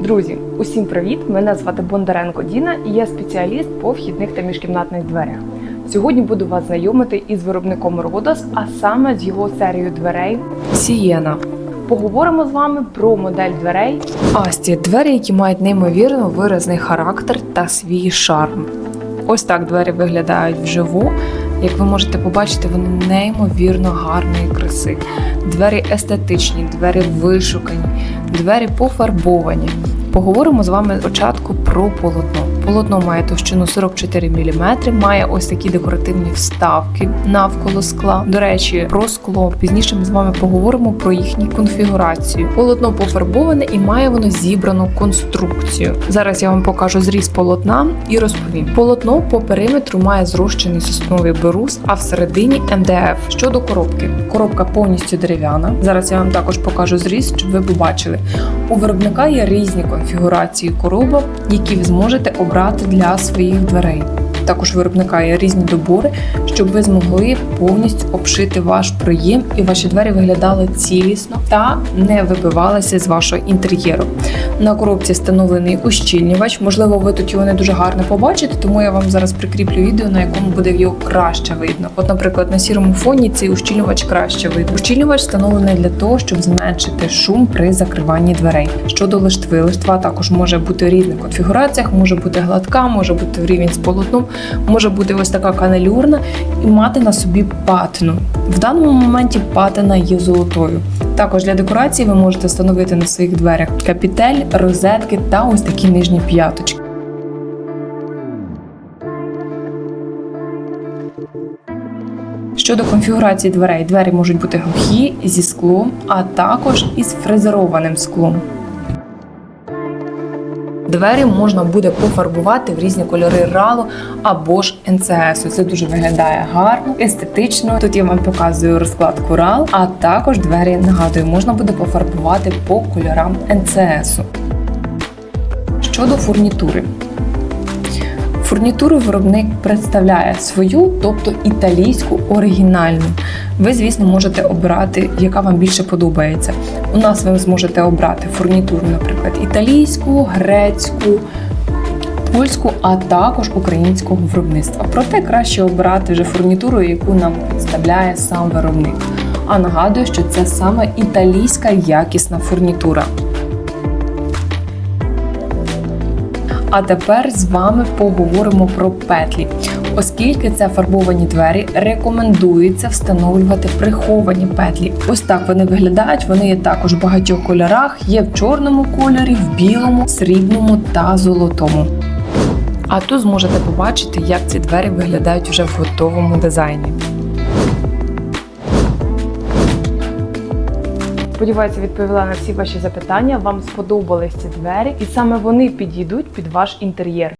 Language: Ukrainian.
Друзі, усім привіт! Мене звати Бондаренко Діна і я спеціаліст по вхідних та міжкімнатних дверях. Сьогодні буду вас знайомити із виробником Родос, а саме з його серією дверей Сієна. Поговоримо з вами про модель дверей Асті, двері, які мають неймовірно виразний характер та свій шарм. Ось так двері виглядають вживу. Як ви можете побачити, вони неймовірно гарної краси. Двері естетичні, двері вишукані, двері пофарбовані. Поговоримо з вами спочатку про полотно. Полотно має товщину 44 мм, має ось такі декоративні вставки навколо скла. До речі, про скло пізніше ми з вами поговоримо про їхню конфігурацію. Полотно пофарбоване і має воно зібрану конструкцію. Зараз я вам покажу зріз полотна і розповім. Полотно по периметру має зрощений сосновий беруз, а всередині МДФ. Щодо коробки, коробка повністю дерев'яна. Зараз я вам також покажу зріз, щоб ви побачили. У виробника є різні конфігурації коробок, які ви зможете обрати для своїх дверей. Також виробника є різні добори, щоб ви змогли повністю обшити ваш проєм і ваші двері виглядали цілісно та не вибивалися з вашого інтер'єру. На коробці встановлений ущільнювач. Можливо, ви тут його не дуже гарно побачите, тому я вам зараз прикріплю відео, на якому буде його краще видно. От, наприклад, на сірому фоні цей ущільнювач краще видно. Ущільнювач встановлений для того, щоб зменшити шум при закриванні дверей. Щодо лиштви, лиштва також може бути в різних конфігураціях, може бути гладка, може бути в рівень з полотном, може бути ось така каналюрна і мати на собі патину. В даному моменті патина є золотою. Також для декорації ви можете встановити на своїх дверях капітель, розетки та ось такі нижні п'яточки. Щодо конфігурації дверей, двері можуть бути глухі зі склом, а також із фрезерованим склом. Двері можна буде пофарбувати в різні кольори ралу або ж НЦС. Це дуже виглядає гарно, естетично. Тут я вам показую розкладку рал, а також двері нагадую, можна буде пофарбувати по кольорам НЦС. Щодо фурнітури. Фурнітуру виробник представляє свою, тобто італійську оригінальну. Ви, звісно, можете обрати, яка вам більше подобається. У нас ви зможете обрати фурнітуру, наприклад, італійську, грецьку, польську, а також українського виробництва. Проте краще обрати вже фурнітуру, яку нам представляє сам виробник. А нагадую, що це саме італійська якісна фурнітура. А тепер з вами поговоримо про петлі. Оскільки це фарбовані двері, рекомендується встановлювати приховані петлі. Ось так вони виглядають. Вони є також в багатьох кольорах, є в чорному кольорі, в білому, срібному та золотому. А тут зможете побачити, як ці двері виглядають вже в готовому дизайні. Сподіваюся, відповіла на всі ваші запитання. Вам сподобались ці двері, і саме вони підійдуть під ваш інтер'єр.